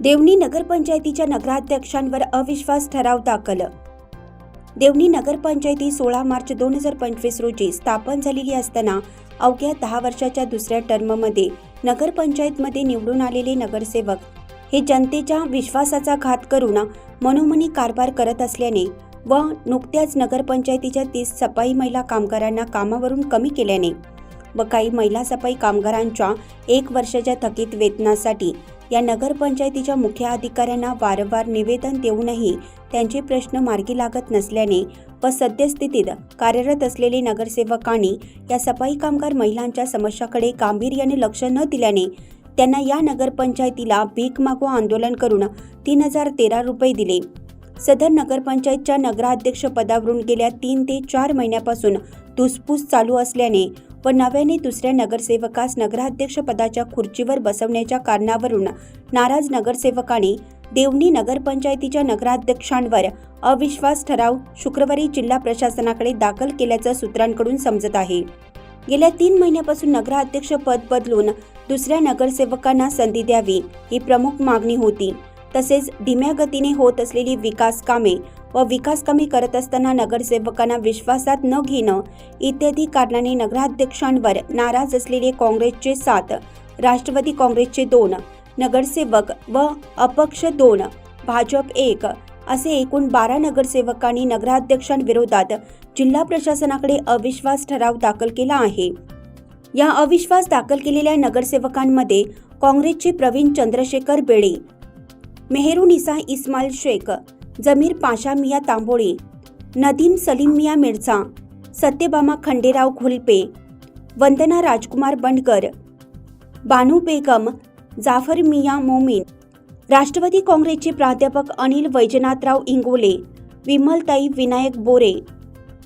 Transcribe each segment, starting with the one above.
देवणी नगरपंचायतीच्या नगराध्यक्षांवर अविश्वास ठराव दाखल. देवणी नगरपंचायती सोळा मार्च दोन हजार पंचवीस रोजी स्थापन झालेली असताना अवघ्या दहा वर्षाच्या दुसऱ्या टर्ममध्ये नगरपंचायतमध्ये निवडून आलेले नगरसेवक हे जनतेच्या विश्वासाचा घात करून मनोमनी कारभार करत असल्याने व नुकत्याच नगरपंचायतीच्या तीस सफाई महिला कामगारांना कामावरून कमी केल्याने व काही महिला सफाई कामगारांच्या एक वर्षाच्या थकीत वेतनासाठी या नगरपंचायतीच्या मुख्य अधिकाऱ्यांना वारंवार निवेदन देऊनही त्यांचे प्रश्न मार्गी लागत नसल्याने व सद्यस्थितीत कार्यरत असलेले नगरसेवकांनी या सफाई कामगार महिलांच्या समस्याकडे गांभीर्याने लक्ष न दिल्याने त्यांना या नगरपंचायतीला भीक मागो आंदोलन करून तीन हजार तेरा रुपये दिले. सदर नगरपंचायतच्या नगराध्यक्षपदावरून गेल्या तीन ते चार महिन्यापासून धुसफूस चालू असल्याने व नव्याने दुसऱ्या नगरसेवकास नगराध्यक्षपदाच्या खुर्चीवर बसवण्याच्या कारणावरून नाराज नगरसेवकांनी देवणी नगरपंचायतीच्या नगराध्यक्षांवर अविश्वास ठराव शुक्रवारी जिल्हा प्रशासनाकडे दाखल केल्याचं सूत्रांकडून समजत आहे. गेल्या तीन महिन्यापासून नगराध्यक्ष पद बदलून दुसऱ्या नगरसेवकांना संधी द्यावी ही प्रमुख मागणी होती. तसेच धीम्या गतीने होत असलेली विकास कामे व विकास कमी करत असताना नगरसेवकांना विश्वासात न घेणं इत्यादी कारणाने नगराध्यक्षांवर नाराज असलेले काँग्रेसचे सात राष्ट्रवादी काँग्रेसचे दोन नगरसेवक व अपक्ष दोन भाजप एक असे एकूण बारा नगरसेवकांनी नगराध्यक्षांविरोधात जिल्हा प्रशासनाकडे अविश्वास ठराव दाखल केला आहे. या अविश्वास दाखल केलेल्या नगरसेवकांमध्ये काँग्रेसचे प्रवीण चंद्रशेखर बेळे मेहरुनिसा इस्माईल शेख जमीर पाशा मिया तांबोळे नदीम सलीम मिया मिर्झा सत्यभामा खंडेराव खुलपे वंदना राजकुमार बंडकर बानू बेगम जाफर मिया मोमीन राष्ट्रवादी काँग्रेसचे प्राध्यापक अनिल वैजनाथराव इंगोले विमलताई विनायक बोरे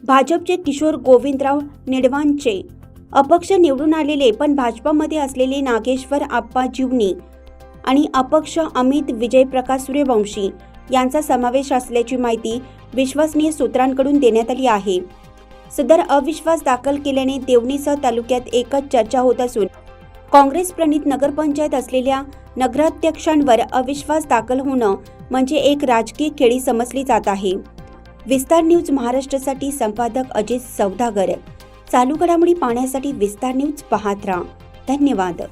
भाजपचे किशोर गोविंदराव निडवांचे. अपक्ष निवडून आलेले पण भाजपामध्ये असलेले नागेश्वर आप्पा जीवनी आणि अपक्ष अमित विजयप्रकाश सूर्यवंशी. यांचा समावेश असल्याची माहिती विश्वसनीय सूत्रांकडून देण्यात आली आहे. सदर अविश्वास दाखल केल्याने देवणीसह तालुक्यात एकच चर्चा होत असून काँग्रेस प्रणित नगरपंचायत असलेल्या नगराध्यक्षांवर अविश्वास दाखल होणं म्हणजे एक राजकीय खेळी समजली जात आहे. विस्तार न्यूज महाराष्ट्रासाठी संपादक अजित सौदागर. चालू घडामोडी पाहण्यासाठी विस्तार न्यूज पाहत राहा. धन्यवाद.